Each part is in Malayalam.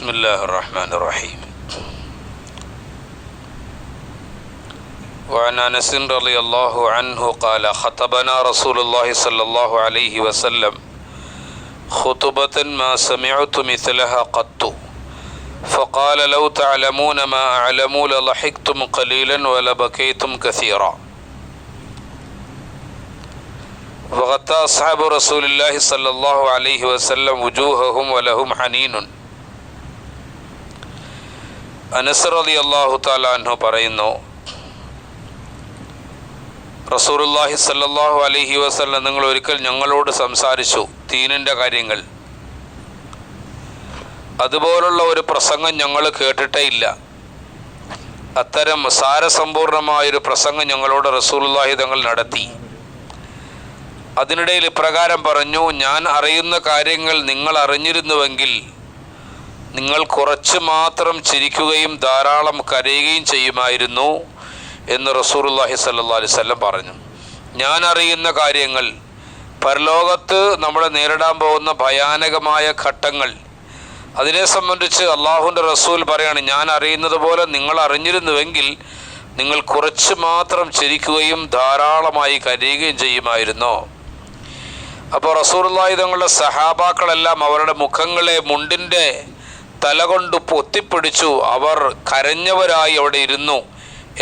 بسم الله الرحمن الرحيم. وعن أنس رضي الله عنه قال خطبنا رسول الله صلى الله عليه وسلم خطبة ما سمعت مثلها قط. فقال لو تعلمون ما أعلم لضحكتم قليلا ولبكيتم كثيرا وغطى أصحاب رسول الله صلى الله عليه وسلم وجوههم ولهم حنين. അനസർ അലി അള്ളാഹു താലാൻഹു പറയുന്നു റസൂറുല്ലാഹി സല്ലാഹു അലഹി വസ്ലം നിങ്ങൾ ഒരിക്കൽ ഞങ്ങളോട് സംസാരിച്ചു തീനിന്റെ കാര്യങ്ങൾ. അതുപോലുള്ള ഒരു പ്രസംഗം ഞങ്ങൾ കേട്ടിട്ടേ ഇല്ല. അത്തരം സാരസമ്പൂർണമായൊരു പ്രസംഗം ഞങ്ങളോട് റസൂലുള്ളാഹി തങ്ങൾ നടത്തി. അതിനിടയിൽ ഇപ്രകാരം പറഞ്ഞു ഞാൻ അറിയുന്ന കാര്യങ്ങൾ നിങ്ങൾ അറിഞ്ഞിരുന്നുവെങ്കിൽ നിങ്ങൾ കുറച്ച് മാത്രം ചിരിക്കുകയും ധാരാളം കരയുകയും ചെയ്യുമായിരുന്നു എന്ന് റസൂറുല്ലാഹി സല്ലാ അലിസ്വല്ലം പറഞ്ഞു. ഞാൻ അറിയുന്ന കാര്യങ്ങൾ പരലോകത്ത് നമ്മൾ നേരിടാൻ പോകുന്ന ഭയാനകമായ ഘട്ടങ്ങൾ അതിനെ സംബന്ധിച്ച് അള്ളാഹുന്റെ റസൂൽ പറയാണ് ഞാൻ അറിയുന്നത് പോലെ നിങ്ങൾ അറിഞ്ഞിരുന്നുവെങ്കിൽ നിങ്ങൾ കുറച്ച് മാത്രം ചിരിക്കുകയും ധാരാളമായി കരയുകയും ചെയ്യുമായിരുന്നോ. അപ്പോൾ റസൂർലായി തങ്ങളുടെ സഹാബാക്കളെല്ലാം അവരുടെ മുഖങ്ങളെ മുണ്ടിന്റെ തല കൊണ്ട് പൊത്തിപ്പിടിച്ചു. അവർ കരഞ്ഞവരായി അവിടെ ഇരുന്നു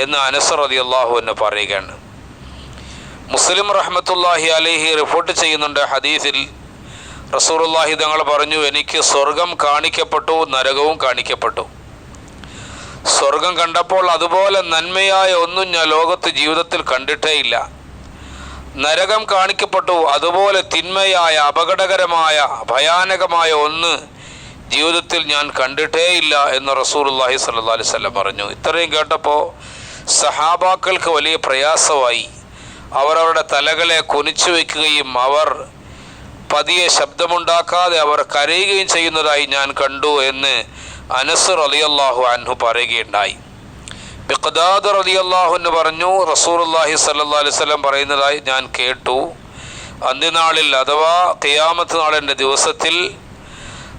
എന്ന് അനസർ അലി അള്ളാഹു എന്നെ പറയുകയാണ്. മുസ്ലിം റഹ്മത്തുല്ലാഹി അലഹി റിപ്പോർട്ട് ചെയ്യുന്നുണ്ട് ഹദീസിൽ റസൂറുല്ലാഹി തങ്ങൾ പറഞ്ഞു എനിക്ക് സ്വർഗം കാണിക്കപ്പെട്ടു നരകവും കാണിക്കപ്പെട്ടു. സ്വർഗം കണ്ടപ്പോൾ അതുപോലെ നന്മയായ ഒന്നും ഞാൻ ലോകത്ത് ജീവിതത്തിൽ കണ്ടിട്ടേ ഇല്ല നരകം കാണിക്കപ്പെട്ടു അതുപോലെ തിന്മയായ അപകടകരമായ ഭയാനകമായ ഒന്ന് ജീവിതത്തിൽ ഞാൻ കണ്ടിട്ടേ ഇല്ല എന്ന് റസൂർല്ലാഹി സല്ലാ അലൈവല്ലം പറഞ്ഞു. ഇത്രയും കേട്ടപ്പോൾ സഹാബാക്കൾക്ക് വലിയ പ്രയാസമായി. അവരവരുടെ തലകളെ കുനിച്ചു വയ്ക്കുകയും അവർ പതിയെ ശബ്ദമുണ്ടാക്കാതെ അവർ കരയുകയും ചെയ്യുന്നതായി ഞാൻ കണ്ടു എന്ന് അനസർ അലിയല്ലാഹു അൻഹു പറയുകയുണ്ടായി. ബിഖദാദ് റളിയല്ലാഹു എന്ന് പറഞ്ഞു റസൂലുള്ളാഹി സ്വല്ലല്ലാഹി അലൈഹി വസല്ലം പറയുന്നതായി ഞാൻ കേട്ടു. അന്ത്യനാളിൽ അഥവാ കെയാമത്ത് നാളിന്റെ ദിവസത്തിൽ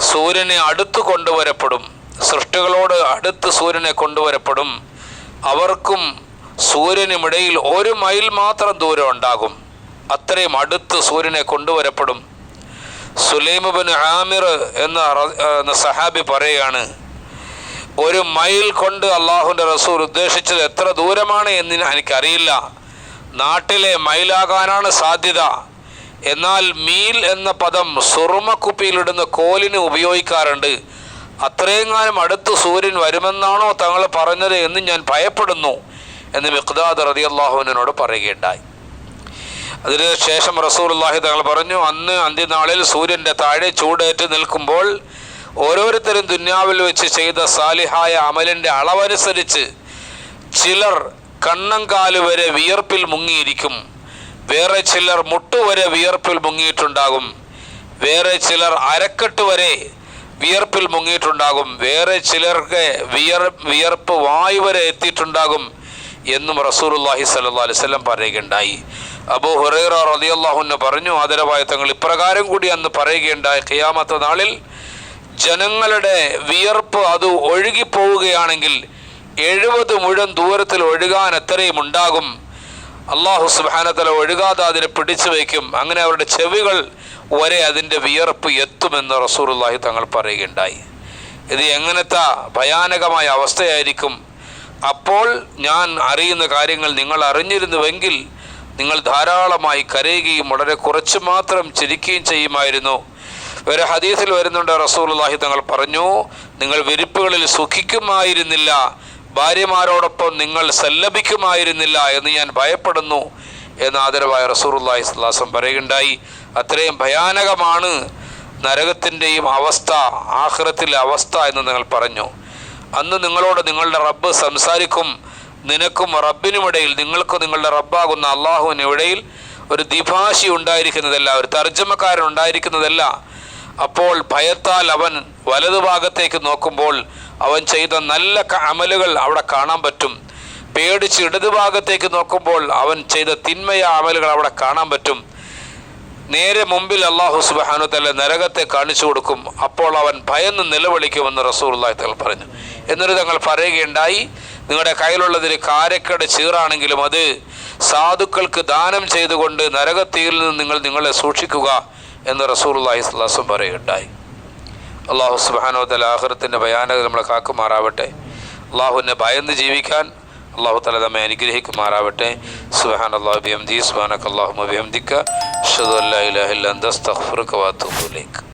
സൂര്യനെ അടുത്ത് കൊണ്ടുവരപ്പെടും. സൃഷ്ടികളോട് അടുത്ത് സൂര്യനെ കൊണ്ടുവരപ്പെടും. അവർക്കും സൂര്യനുമിടയിൽ ഒരു മൈൽ മാത്രം ദൂരം ഉണ്ടാകും. അത്രയും അടുത്ത് സൂര്യനെ കൊണ്ടുവരപ്പെടും. സുലൈമുബിൻ ആമിർ എന്ന സഹാബി പറയുകയാണ് ഒരു മൈൽ കൊണ്ട് അള്ളാഹുന്റെ റസൂൽ ഉദ്ദേശിച്ചത് എത്ര ദൂരമാണ് എന്ന് എനിക്കറിയില്ല. നാട്ടിലെ മൈലാകാനാണ് സാധ്യത. എന്നാൽ മീൽ എന്ന പദം സുറുമക്കുപ്പിയിലിടുന്ന കോലിന് ഉപയോഗിക്കാറുണ്ട്. അത്രയെങ്ങാനും അടുത്ത് സൂര്യൻ വരുമെന്നാണോ തങ്ങൾ പറഞ്ഞത് എന്ന് ഞാൻ ഭയപ്പെടുന്നു എന്ന് മിഖ്ദാദ് റതി അള്ളാഹുവിനോട് പറയുകയുണ്ടായി. അതിനുശേഷം റസൂലുള്ളാഹി തങ്ങൾ പറഞ്ഞു അന്ന് അന്ത്യനാളിൽ സൂര്യന്റെ താഴെ ചൂടേറ്റ് നിൽക്കുമ്പോൾ ഓരോരുത്തരും ദുന്യാവിൽ വെച്ച് ചെയ്ത സാലിഹായ അമലിന്റെ അളവനുസരിച്ച് ചിലർ കണ്ണങ്കാൽ വരെ വിയർപ്പിൽ മുങ്ങിയിരിക്കും. വേറെ ചിലർ മുട്ടുവരെ വിയർപ്പിൽ മുങ്ങിയിട്ടുണ്ടാകും. വേറെ ചിലർ അരക്കെട്ട് വരെ വിയർപ്പിൽ മുങ്ങിയിട്ടുണ്ടാകും. വേറെ ചിലർക്ക് വിയർ വിയർപ്പ് വായു വരെ എത്തിയിട്ടുണ്ടാകും എന്നും റസൂലുല്ലാഹി സല്ലാ അലിസ്ലം പറയുകയുണ്ടായി. അബു ഹുറൈറ റളിയല്ലാഹുവിന് പറഞ്ഞു ആദരവായ തങ്ങൾ ഇപ്രകാരം കൂടി അന്ന് പറയുകയുണ്ടായി. ഖിയാമത്ത നാളിൽ ജനങ്ങളുടെ വിയർപ്പ് അത് ഒഴുകിപ്പോവുകയാണെങ്കിൽ എഴുപത് മുഴം ദൂരത്തിൽ ഒഴുകാൻ എത്രയും ഉണ്ടാകും. അള്ളാഹു സുബാനത്തല ഒഴുകാതെ അതിനെ പിടിച്ചു വയ്ക്കും. അങ്ങനെ അവരുടെ ചെവികൾ വരെ അതിന്റെ വിയർപ്പ് എത്തുമെന്ന് റസൂറുല്ലാഹി തങ്ങൾ പറയുകയുണ്ടായി. ഇത് എങ്ങനത്തെ ഭയാനകമായ അവസ്ഥയായിരിക്കും? അപ്പോൾ ഞാൻ അറിയുന്ന കാര്യങ്ങൾ നിങ്ങൾ അറിഞ്ഞിരുന്നുവെങ്കിൽ നിങ്ങൾ ധാരാളമായി കരയുകയും വളരെ കുറച്ച് മാത്രം ചിരിക്കുകയും ചെയ്യുമായിരുന്നു. ഒരു ഹദീസിൽ വരുന്നുണ്ട് റസൂലുള്ളാഹി തങ്ങൾ പറഞ്ഞു നിങ്ങൾ വിരിപ്പുകളിൽ സുഖിക്കുമായിരുന്നില്ല. ഭാര്യമാരോടൊപ്പം നിങ്ങൾ സല്ലപിക്കുമായിരുന്നില്ല എന്ന് ഞാൻ ഭയപ്പെടുന്നു എന്ന് ആദരവായ റസൂറുല്ലാഹി സ്വലാസം പറയുകയുണ്ടായി. അത്രയും ഭയാനകമാണ് നരകത്തിന്റെയും അവസ്ഥ ആഹ്റത്തിലെ അവസ്ഥ എന്ന് നിങ്ങൾ പറഞ്ഞു. അന്ന് നിങ്ങളോട് നിങ്ങളുടെ റബ്ബ് സംസാരിക്കും നിനക്കും റബ്ബിനുമിടയിൽ നിങ്ങൾക്കും നിങ്ങളുടെ റബ്ബാകുന്ന അള്ളാഹുവിനിടയിൽ ഒരു ദിഭാഷി ഉണ്ടായിരിക്കുന്നതല്ല ഒരു തർജമക്കാരൻ ഉണ്ടായിരിക്കുന്നതല്ല. അപ്പോൾ ഭയത്താൽ അവൻ വലതുഭാഗത്തേക്ക് നോക്കുമ്പോൾ അവൻ ചെയ്ത നല്ല അമലുകൾ അവിടെ കാണാൻ പറ്റും. പേടിച്ച് ഇടതുഭാഗത്തേക്ക് നോക്കുമ്പോൾ അവൻ ചെയ്ത തിന്മയ അമലുകൾ അവിടെ കാണാൻ പറ്റും. നേരെ മുമ്പിൽ അള്ളാഹു സുബാനു തല നരകത്തെ കാണിച്ചു കൊടുക്കും. അപ്പോൾ അവൻ ഭയന്ന് നിലവിളിക്കുമെന്ന് റസൂർല്ലാഹി തങ്ങൾ പറഞ്ഞു. എന്നൊരു തങ്ങൾ പറയുകയുണ്ടായി നിങ്ങളുടെ കയ്യിലുള്ളതിൽ കാരക്കട ചീറാണെങ്കിലും അത് സാധുക്കൾക്ക് ദാനം ചെയ്തുകൊണ്ട് നരകത്തീയിൽ നിന്ന് നിങ്ങൾ നിങ്ങളെ സൂക്ഷിക്കുക. എന്ന് റസൂർല്ലാഹി സ്വലാസം പറയുകയുണ്ടായി. അള്ളാഹു സുബാനോ തല ആഹ്റത്തിന്റെ ഭയാനക നമ്മളെ കാക്കുമാറാവട്ടെ. അള്ളാഹുവിനെ ഭയന്ന് ജീവിക്കാൻ അള്ളാഹു തല നമ്മെ അനുഗ്രഹിക്കുമാറാവട്ടെ. സുബാൻ അള്ളാഹു ബിഹംദി സുബാനക്ക് അള്ളാഹു ബിഹംദിക്ക ഷദു അല്ലാ ഇലൈക്.